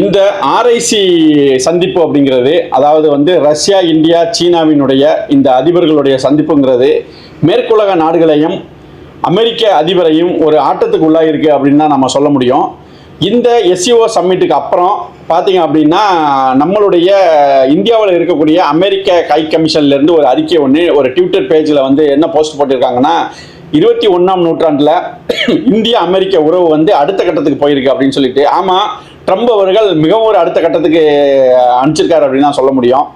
இந்த ஆர்ஐசி சந்திப்பு அப்படிங்கிறது அதாவது வந்து ரஷ்யா இந்தியா சீனாவினுடைய இந்த அதிபர்களுடைய சந்திப்புங்கிறது மேற்குலக நாடுகளையும் அமெரிக்க அதிபரையும் ஒரு ஆட்டத்துக்கு உள்ளாயிருக்கு அப்படின்னு தான் நம்ம சொல்ல முடியும். இந்த எஸ்சிஓ சம்மிட்டுக்கு அப்புறம் பார்த்தீங்க அப்படின்னா நம்மளுடைய இந்தியாவில் இருக்கக்கூடிய அமெரிக்க ஹை கமிஷன்லேருந்து ஒரு அறிக்கை ஒன்று ஒரு ட்விட்டர் பேஜில் வந்து என்ன போஸ்ட் போட்டிருக்காங்கன்னா இருபத்தி ஒன்றாம் நூற்றாண்டில் இந்திய அமெரிக்க உறவு வந்து அடுத்த கட்டத்துக்கு போயிருக்கு அப்படின்னு சொல்லிட்டு. ஆமாம் ட்ரம்ப் அவர்கள் மிகவும் ஒரு அடுத்த கட்டத்துக்கு அனுப்பிச்சிருக்காரு அப்படின்னு தான் சொல்ல முடியும்.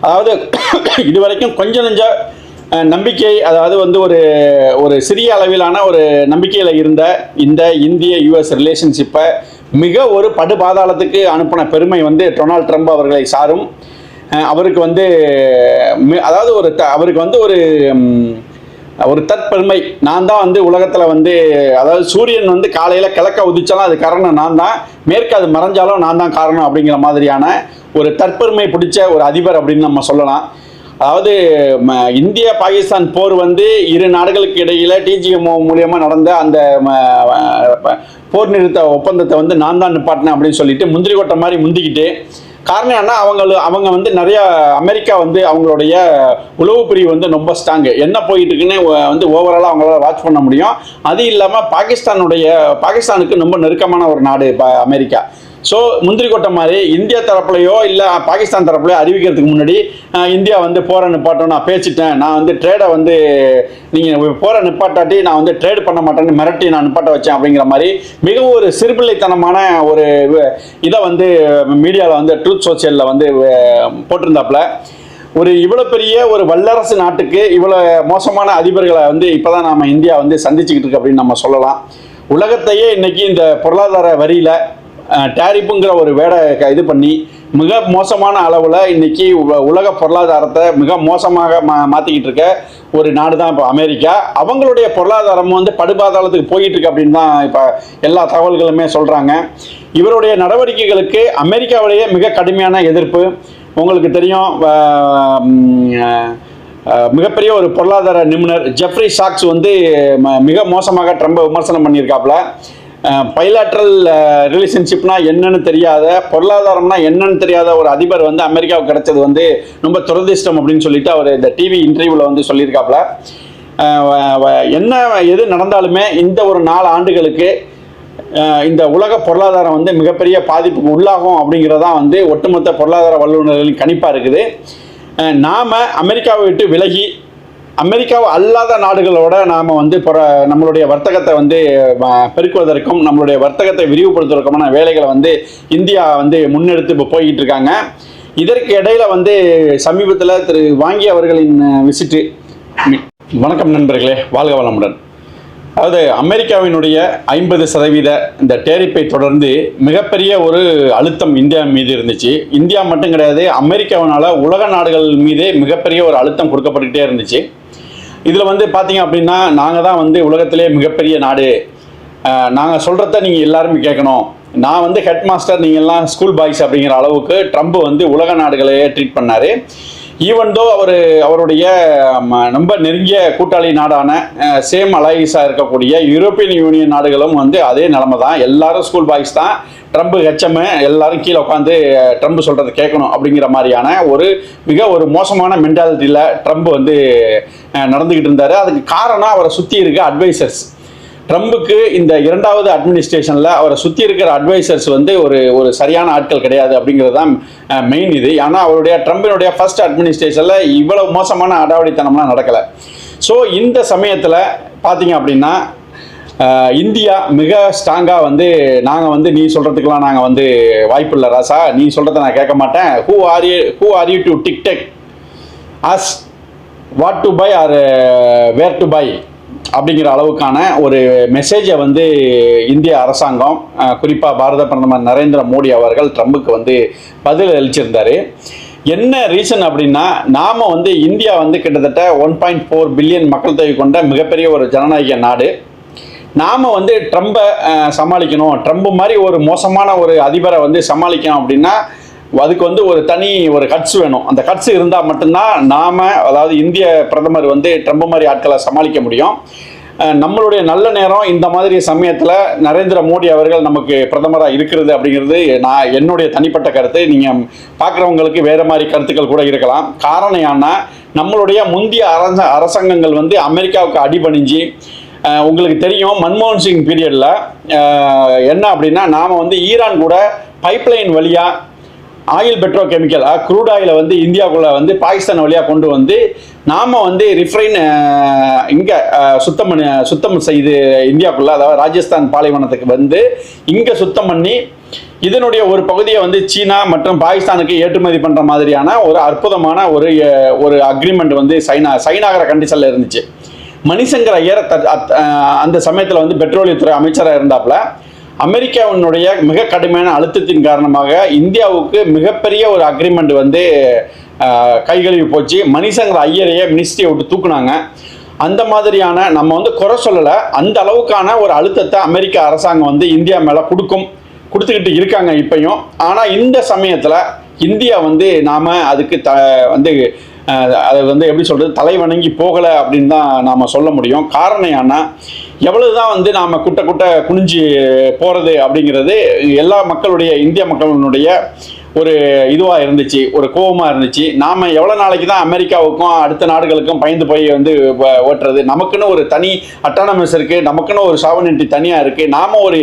அதாவது இதுவரைக்கும் கொஞ்சம் நெஞ்ச நம்பிக்கை அதாவது வந்து ஒரு ஒரு சிறிய அளவிலான ஒரு நம்பிக்கையில் இருந்த இந்த இந்திய யுஎஸ் ரிலேஷன்ஷிப்பை மிக ஒரு படுபாதாளத்துக்கு அனுப்பின பெருமை வந்து டொனால்ட் ட்ரம்ப் அவர்களை சாரும். அவருக்கு வந்து மி- அதாவது ஒரு த- அவருக்கு வந்து ஒரு ஒரு தற்பெருமை. நான் தான் வந்து உலகத்தில் வந்து அதாவது சூரியன் வந்து காலையில் கிழக்க உதிச்சாலும் அது காரணம் நான் தான். மேற்கு அது மறைஞ்சாலும் நான் தான் காரணம் அப்படிங்கிற மாதிரியான ஒரு தற்பெருமை பிடிச்ச ஒரு அதிபர் அப்படின்னு நம்ம சொல்லலாம். அதாவது ம, இந்திய பாகிஸ்தான் போர் வந்து இரு நாடுகளுக்கு இடையில டிஜிஎம்ஓ மூலியமா நடந்த அந்த ம, போர் நிறுத்த ஒப்பந்தத்தை வந்து நான் தான் நிப்பாட்டினேன் அப்படின்னு சொல்லிட்டு முந்திரி கொட்டை மாதிரி முந்திக்கிட்டு காரணம் என்ன அவங்க அவங்க வந்து நிறைய அமெரிக்கா வந்து அவங்களுடைய உளவு பிரிவு வந்து ரொம்ப ஸ்ட்ராங்கு என்ன போயிட்டு இருக்குன்னு வந்து ஓவராலாக அவங்களால வாட்ச் பண்ண முடியும். அது இல்லாமல் பாகிஸ்தானுடைய பாகிஸ்தானுக்கு ரொம்ப நெருக்கமான ஒரு நாடு அமெரிக்கா. ஸோ முந்திரி கொட்டை மாதிரி இந்தியா தரப்புலையோ இல்லை பாகிஸ்தான் தரப்புலையோ அறிவிக்கிறதுக்கு முன்னாடி இந்தியா வந்து போகிற நிப்பாட்டம் நான் பேசிட்டேன். நான் வந்து ட்ரேடை வந்து நீங்கள் போகிற நிப்பாட்டாட்டி நான் வந்து ட்ரேட் பண்ண மாட்டேன்னு மிரட்டி நான் நிப்பாட்ட வச்சேன் அப்படிங்கிற மாதிரி மிகவும் ஒரு சிறுபிள்ளைத்தனமான ஒரு இதை வந்து மீடியாவில் வந்து ட்ரூத் சோசியலில் வந்து போட்டிருந்தாப்புல. ஒரு இவ்வளோ பெரிய ஒரு வல்லரசு நாட்டுக்கு இவ்வளோ மோசமான அதிபர்களை வந்து இப்போ தான் நாம் இந்தியா வந்து சந்திச்சுக்கிட்டு இருக்கு அப்படின்னு நம்ம சொல்லலாம். உலகத்தையே இன்னைக்கு இந்த பொருளாதார வரியில் டேரிப்புங்கிற ஒரு வேடை இது பண்ணி மிக மோசமான அளவில் இன்னைக்கு உ- உலக பொருளாதாரத்தை மிக மோசமாக மா மாற்றிக்கிட்டு இருக்க ஒரு நாடு தான் இப்போ அமெரிக்கா. அவங்களுடைய பொருளாதாரமும் வந்து படுபாதாளத்துக்கு போயிட்டு இருக்கு அப்படின்னு தான் இப்போ எல்லா தகவல்களுமே சொல்கிறாங்க இவருடைய நடவடிக்கைகளுக்கு அமெரிக்காவிலேயே மிக கடுமையான எதிர்ப்பு. உங்களுக்கு தெரியும் மிகப்பெரிய ஒரு பொருளாதார நிபுணர் ஜெஃப்ரி சாக்ஸ் வந்து ம- மிக மோசமாக ட்ரம்பை விமர்சனம் பண்ணியிருக்காப்புல. பைலாட்ரல் ரிலேஷன்ஷிப்னா என்னன்னு தெரியாத பொருளாதாரம்னா என்னன்னு தெரியாத ஒரு அதிபர் வந்து அமெரிக்காவுக்கு கிடைச்சது வந்து ரொம்ப துரதிர்ஷ்டம் அப்படின்னு சொல்லிட்டு அவர் இந்த டிவி இன்டர்வியூவில் வந்து சொல்லியிருக்காப்புல. வ- என்ன எது நடந்தாலுமே இந்த ஒரு நாலு ஆண்டுகளுக்கு இந்த உலக பொருளாதாரம் வந்து மிகப்பெரிய பாதிப்புக்கு உள்ளாகும் அப்படிங்கிறதான் வந்து ஒட்டுமொத்த பொருளாதார வல்லுநர்களின் கணிப்பாக இருக்குது. நாம் அமெரிக்காவை விட்டு விலகி அமெரிக்காவை அல்லாத நாடுகளோட நாம் வந்து பிற நம்மளுடைய வர்த்தகத்தை வந்து பெருக்குவதற்கும் நம்மளுடைய வர்த்தகத்தை விரிவுபடுத்துவதற்குமான வேலைகளை வந்து இந்தியா வந்து முன்னெடுத்து இப்போ போய்கிட்டு இருக்காங்க இதற்கு இடையில வந்து சமீபத்தில் திரு வாங்கி அவர்களின் விசிட்டு. வணக்கம் நண்பர்களே வாழ்க வளமுடன். அதாவது அமெரிக்காவினுடைய ஐம்பது சதவீத இந்த டேரிப்பை தொடர்ந்து மிகப்பெரிய ஒரு அழுத்தம் இந்தியா மீது இருந்துச்சு. இந்தியா மட்டும் கிடையாது அமெரிக்காவினால உலக நாடுகள் மீதே மிகப்பெரிய ஒரு அழுத்தம் கொடுக்கப்பட்டுக்கிட்டே இருந்துச்சு. இதில் வந்து பார்த்தீங்க அப்படின்னா நாங்கள் தான் வந்து உலகத்திலே மிகப்பெரிய நாடு. நாங்கள் சொல்கிறத நீங்கள் எல்லாருமே கேட்கணும் நான் வந்து ஹெட் மாஸ்டர் நீங்கள்லாம் ஸ்கூல் பாய்ஸ் அப்படிங்கிற அளவுக்கு ட்ரம்ப் வந்து உலக நாடுகளையே ட்ரீட் பண்ணார். ஈவன் தோ அவர் அவருடைய ரொம்ப நெருங்கிய கூட்டாளி நாடான சேம் அலைஸாக இருக்கக்கூடிய யூரோப்பியன் யூனியன் நாடுகளும் வந்து அதே நிலமை தான். எல்லாரும் ஸ்கூல் பாய்ஸ் தான். ட்ரம்ப் ஹெச்எம் எல்லாரும் கீழே உட்காந்து ட்ரம்ப் சொல்கிறத கேட்கணும் அப்படிங்கிற மாதிரியான ஒரு மிக ஒரு மோசமான மென்டாலிட்டியில் ட்ரம்ப் வந்து நடந்துக்கிட்டு இருந்தார். அதுக்கு காரணம் அவரை சுற்றி இருக்க அட்வைசர்ஸ் ட்ரம்புக்கு இந்த இரண்டாவது அட்மினிஸ்ட்ரேஷனில் அவரை சுற்றி இருக்கிற அட்வைசர்ஸ் வந்து ஒரு ஒரு சரியான ஆட்கள் கிடையாது அப்படிங்கிறது தான் மெயின் இது. ஏன்னா அவருடைய ட்ரம்பினுடைய ஃபர்ஸ்ட் அட்மினிஸ்ட்ரேஷனில் இவ்வளவு மோசமான அடாவடித்தனம்லாம் நடக்கலை. ஸோ இந்த சமயத்தில் பார்த்தீங்க அப்படின்னா இந்தியா மிக ஸ்ட்ராங்காக வந்து நாங்கள் வந்து நீ சொல்கிறதுக்கெலாம் நாங்கள் வந்து வாய்ப்பு இல்லை ராசா. நீ சொல்கிறத நான் கேட்க மாட்டேன். Who are you who are you to dictate us what to buy or where to buy அப்படிங்கிற அளவுக்கான ஒரு மெசேஜை வந்து இந்திய அரசாங்கம் குறிப்பாக பாரத பிரதமர் நரேந்திர மோடி அவர்கள் ட்ரம்புக்கு வந்து பதில் அளிச்சிருந்தார். என்ன ரீசன் அப்படின்னா நாம் வந்து இந்தியா வந்து கிட்டத்தட்ட ஒன் பாயிண்ட் ஃபோர் பில்லியன் மக்கள் தொகை கொண்ட மிகப்பெரிய ஒரு ஜனநாயக நாடு. நாம் வந்து ட்ரம்பை சமாளிக்கணும். ட்ரம்ப் மாதிரி ஒரு மோசமான ஒரு அதிபரை வந்து சமாளிக்கணும் அப்படின்னா அதுக்கு வந்து ஒரு தனி ஒரு கட்ஸ் வேணும். அந்த கட்ஸ் இருந்தால் மட்டும்தான் நாம் அதாவது இந்திய பிரதமர் வந்து ட்ரம்ப் மாதிரி ஆட்களை சமாளிக்க முடியும். நம்மளுடைய நல்ல நேரம் இந்த மாதிரி சமயத்தில் நரேந்திர மோடி அவர்கள் நமக்கு பிரதமராக இருக்கிறது அப்படிங்கிறது நான் என்னுடைய தனிப்பட்ட கருத்து. நீங்கள் பார்க்குறவங்களுக்கு வேறு மாதிரி கருத்துக்கள் கூட இருக்கலாம். காரணம் ஏன்னா நம்மளுடைய முந்தைய அரச அரசாங்கங்கள் வந்து அமெரிக்காவுக்கு அடிபணிஞ்சு உங்களுக்கு தெரியும் மன்மோகன் சிங் பீரியடில் என்ன அப்படின்னா நாம் வந்து ஈரான் கூட பைப்லைன் வழியாக ஆயில் பெட்ரோ கெமிக்கல் க்ரூட் ஆயிலை வந்து இந்தியாவுக்குள்ளே வந்து பாகிஸ்தான் வழியாக கொண்டு வந்து நாம் வந்து ரிஃபைன் இங்கே சுத்தம் பண்ணி சுத்தம் செய்து இந்தியாவுக்குள்ளே அதாவது ராஜஸ்தான் பாலைவனத்துக்கு வந்து இங்கே சுத்தம் பண்ணி இதனுடைய ஒரு பகுதியை வந்து சீனா மற்றும் பாகிஸ்தானுக்கு ஏற்றுமதி பண்ணுற மாதிரியான ஒரு அற்புதமான ஒரு ஒரு அக்ரிமெண்ட் வந்து சைனா சைனாகிற கண்டிஷனில் இருந்துச்சு. மணிசங்கர் ஐயர் அந்த சமயத்தில் வந்து பெட்ரோலியத்துறை அமைச்சராக இருந்தாப்புல அமெரிக்காவினுடைய மிக கடுமையான அழுத்தத்தின் காரணமாக இந்தியாவுக்கு மிகப்பெரிய ஒரு அக்ரிமெண்ட் வந்து கைகழுவி போச்சு. மணிசங்கர் ஐயரையே மினிஸ்ட்ரியை விட்டு தூக்குனாங்க. அந்த மாதிரியான நம்ம வந்து குறை சொல்லலை. அந்த அளவுக்கான ஒரு அழுத்தத்தை அமெரிக்க அரசாங்கம் வந்து இந்தியா மேலே கொடுக்கும் கொடுத்துக்கிட்டு இருக்காங்க இப்பையும். ஆனால் இந்த சமயத்தில் இந்தியா வந்து நாம் அதுக்கு த வந்து அதை அது வந்து எப்படி சொல்கிறது தலை வணங்கி போகலை அப்படின்னு தான் நாம் சொல்ல முடியும். காரணம் ஏன்னா எவ்வளவு தான் வந்து நாம் குட்ட குட்ட குனிஞ்சு போகிறது அப்படிங்கிறது எல்லா மக்களுடைய இந்திய மக்களினுடைய ஒரு இதுவாக இருந்துச்சு ஒரு கோபமாக இருந்துச்சு. நாம் எவ்வளோ நாளைக்கு தான் அமெரிக்காவுக்கும் அடுத்த நாடுகளுக்கும் பயந்து போய் வந்து ஓட்டுறது. நமக்குன்னு ஒரு தனி அட்டானமஸ் இருக்குது நமக்குன்னு ஒரு சாவனிட்டி தனியாக இருக்குது நாம் ஒரு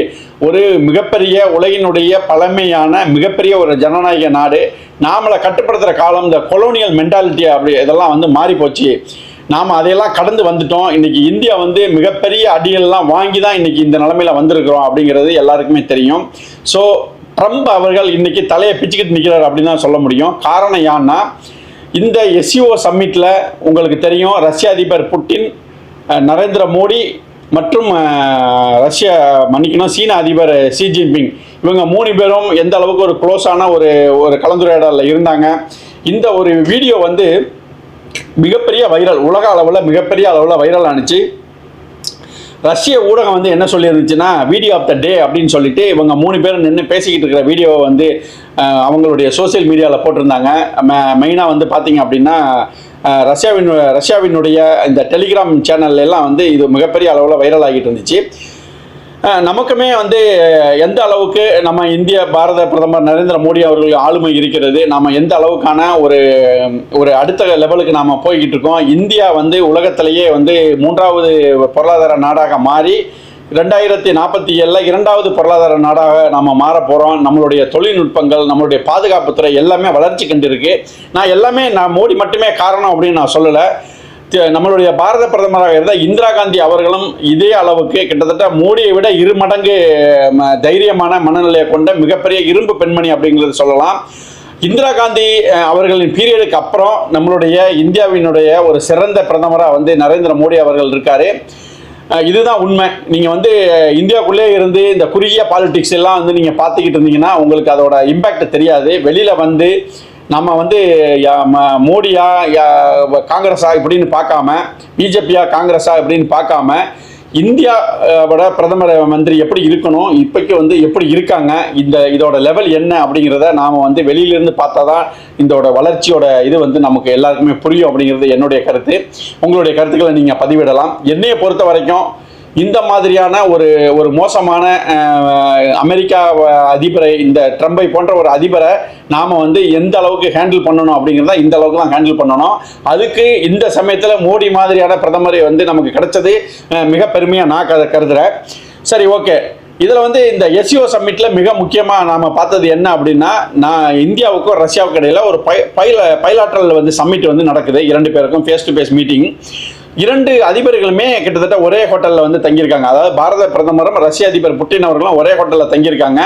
ஒரு மிகப்பெரிய உலகினுடைய பழமையான மிகப்பெரிய ஒரு ஜனநாயக நாடு. நாமளை கட்டுப்படுத்துகிற காலம் இந்த கொலோனியல் மென்டாலிட்டி அப்படி இதெல்லாம் வந்து மாறி போச்சு நாம் அதையெல்லாம் கடந்து வந்துட்டோம். இன்னைக்கு இந்தியா வந்து மிகப்பெரிய அடியெல்லாம் வாங்கி தான் இன்னைக்கு இந்த நிலமையில வந்திருக்கிறோம் அப்படிங்கிறது எல்லாருக்குமே தெரியும். ஸோ ட்ரம்ப் அவர்கள் இன்னைக்கு தலையை பிச்சுக்கிட்டு நிற்கிறார் அப்படின்னு தான் சொல்ல முடியும். காரணம் ஏன்னா இந்த எஸ்சிஓ சம்மிட்டில் உங்களுக்கு தெரியும் ரஷ்ய அதிபர் புட்டின் நரேந்திர மோடி மற்றும் ரஷ்ய மன்னிக்கணும் சீன அதிபர் ஷி ஜின்பிங் இவங்க மூணு பேரும் எந்த அளவுக்கு ஒரு க்ளோஸான ஒரு ஒரு கலந்துரையாடலில் இருந்தாங்க. இந்த ஒரு வீடியோ வந்து மிகப்பெரிய வைரல் உலக அளவில் மிகப்பெரிய அளவில் வைரல் ஆனிச்சு ரஷ்ய ஊடகம் வந்து என்ன சொல்லியிருந்துச்சுன்னா வீடியோ ஆஃப் த டே அப்படின்னு சொல்லிட்டு இவங்க மூணு பேரும் நின்று பேசிக்கிட்டு இருக்கிற வீடியோவை வந்து அவங்களுடைய சோஷியல் மீடியாவில் போட்டிருந்தாங்க. மெயினாக வந்து பார்த்தீங்க அப்படின்னா ரஷ்யாவின் ரஷ்யாவினுடைய இந்த டெலிகிராம் சேனல்லாம் வந்து இது மிகப்பெரிய அளவில் வைரல் ஆகிட்டு இருந்துச்சு. நமக்குமே வந்து எந்த அளவுக்கு நம்ம இந்திய பாரத பிரதமர் நரேந்திர மோடி அவர்கள் ஆளுமை இருக்கிறது நம்ம எந்த அளவுக்கான ஒரு ஒரு அடுத்த லெவலுக்கு நாம் போய்கிட்டு இருக்கோம். இந்தியா வந்து உலகத்திலேயே வந்து மூன்றாவது பொருளாதார நாடாக மாறி ரெண்டாயிரத்தி நாற்பத்தி ஏழில் இரண்டாவது பொருளாதார நாடாக நம்ம மாற போகிறோம் நம்மளுடைய தொழில்நுட்பங்கள் நம்மளுடைய பாதுகாப்புத்துறை எல்லாமே வளர்ச்சி கண்டிருக்கு. நான் எல்லாமே நான் மோடி மட்டுமே காரணம் அப்படின்னு நான் சொல்லலை. நம்மளுடைய பாரத பிரதமராக இருந்த இந்திரா காந்தி அவர்களும் இதே அளவுக்கு கிட்டத்தட்ட மோடியை விட இரு மடங்கு ம, தைரியமான மனநிலையை கொண்ட மிகப்பெரிய இரும்பு பெண்மணி அப்படிங்கிறது சொல்லலாம். இந்திரா காந்தி அவர்களின் பீரியடுக்கு அப்புறம் நம்மளுடைய இந்தியாவினுடைய ஒரு சிறந்த பிரதமராக வந்து நரேந்திர மோடி அவர்கள் இருக்காரு. இதுதான் உண்மை. நீங்கள் வந்து இந்தியாவுக்குள்ளே இருந்து இந்த குறுகிய பாலிடிக்ஸ் எல்லாம் வந்து நீங்கள் பார்த்துக்கிட்டு இருந்தீங்கன்னா உங்களுக்கு அதோட இம்பேக்ட் தெரியாது. வெளியில் வந்து நம்ம வந்து மோடியா யா- காங்கிரஸா இப்படின்னு பார்க்காம பிஜேபியா காங்கிரஸா இப்படின்னு பார்க்காம இந்தியாவோட பிரதமர் மந்திரி எப்படி இருக்கணும் இப்போக்கு வந்து எப்படி இருக்காங்க இந்த இதோட லெவல் என்ன அப்படிங்கிறத நாம் வந்து வெளியிலிருந்து பார்த்தா தான் இதோட வளர்ச்சியோட இது வந்து நமக்கு எல்லாருக்குமே புரியும் அப்படிங்கிறது என்னுடைய கருத்து. உங்களுடைய கருத்துக்களை நீங்கள் பதிவிடலாம். என்னையை பொறுத்த வரைக்கும் இந்த மாதிரியான ஒரு ஒரு மோசமான அமெரிக்கா அதிபரை இந்த ட்ரம்பை போன்ற ஒரு அதிபரை நாம் வந்து எந்த அளவுக்கு ஹேண்டில் பண்ணணும் அப்படிங்கிறத இந்த அளவுக்கு தான் ஹேண்டில் பண்ணணும். அதுக்கு இந்த சமயத்தில் மோடி மாதிரியான பிரதமரை வந்து நமக்கு கிடைச்சது மிக பெருமையாக நான் கரு கருதுகிறேன் சரி ஓகே. இதில் வந்து இந்த எஸ்சிஓ சம்மிட்டில் மிக முக்கியமாக நாம் பார்த்தது என்ன அப்படின்னா நான் இந்தியாவுக்கும் ரஷ்யாவுக்கும் இடையில் ஒரு பை பைல பைலாட்ரல் வந்து சம்மிட் வந்து நடக்குது. இரண்டு பேருக்கும் ஃபேஸ் டு ஃபேஸ் மீட்டிங் இரண்டு அதிபர்களுமே கிட்டத்தட்ட ஒரே ஹோட்டலில் வந்து தங்கியிருக்காங்க. அதாவது பாரத பிரதமரும் ரஷ்ய அதிபர் புட்டின் அவர்களும் ஒரே ஹோட்டலில் தங்கியிருக்காங்க.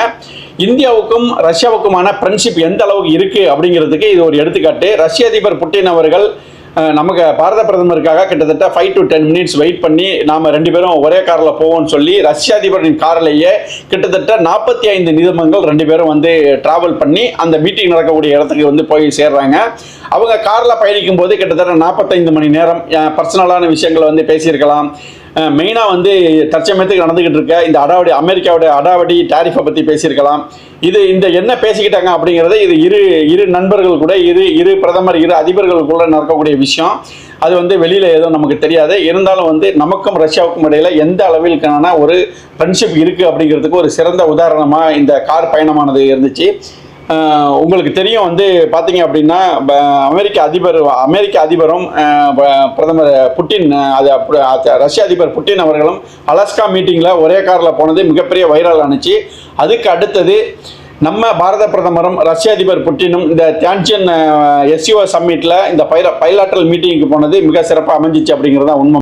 இந்தியாவுக்கும் ரஷ்யாவுக்குமான ஃப்ரெண்ட்ஷிப் எந்த அளவுக்கு இருக்குது அப்படிங்கிறதுக்கு இது ஒரு எடுத்துக்காட்டு. ரஷ்ய அதிபர் புட்டின் அவர்கள் நமக்கு பாரத பிரதமருக்காக கிட்டத்தட்ட five to ten minutes wait பண்ணி நாம் ரெண்டு பேரும் ஒரே காரில் போவோம்னு சொல்லி ரஷ்ய அதிபரின் காரிலேயே கிட்டத்தட்ட நாற்பத்தி ஐந்து நிதமங்கள் ரெண்டு பேரும் வந்து டிராவல் பண்ணி அந்த மீட்டிங் நடக்கக்கூடிய இடத்துக்கு வந்து போய் சேர்றாங்க. அவங்க காரில் பயணிக்கும் போது கிட்டத்தட்ட நாற்பத்தைந்து மணி நேரம் பர்சனலான விஷயங்களை வந்து பேசியிருக்கலாம். மெயினாக வந்து தற்சமயத்துக்கு நடந்துக்கிட்டு இருக்க இந்த அடாவடி அமெரிக்காவுடைய அடாவடி டாரிஃபை பற்றி பேசியிருக்கலாம். இது இந்த என்ன பேசிக்கிட்டாங்க அப்படிங்கிறத இது இரு இரு நண்பர்கள் கூட இரு இரு பிரதமர் இரு அதிபர்கள் கூட நடக்கக்கூடிய விஷயம். அது வந்து வெளியில் எதுவும் நமக்கு தெரியாது. இருந்தாலும் வந்து நமக்கும் ரஷ்யாவுக்கும் இடையில் எந்த அளவிற்கான ஒரு ஃப்ரெண்ட்ஷிப் இருக்குது அப்படிங்கிறதுக்கு ஒரு சிறந்த உதாரணமாக இந்த கார் பயணமானது இருந்துச்சு. உங்களுக்கு தெரியும் வந்து பார்த்தீங்க அப்படின்னா ப- அமெரிக்க அதிபர் அமெரிக்க அதிபரும் ப- பிரதமர் புட்டின் அது ரஷ்ய அதிபர் புட்டின் அவர்களும் அலாஸ்கா மீட்டிங்கில் ஒரே காரில் போனது மிகப்பெரிய வைரல் ஆணுச்சு அதுக்கு அடுத்தது நம்ம பாரத பிரதமரும் ரஷ்ய அதிபர் புட்டினும் இந்த தியான்சன் எஸ்யூஓ சம்மிட்டில் இந்த பைல பைலாட்டல் மீட்டிங்க்கு போனது மிக சிறப்பாக அமைஞ்சிச்சு அப்படிங்கிறது தான் உண்மை.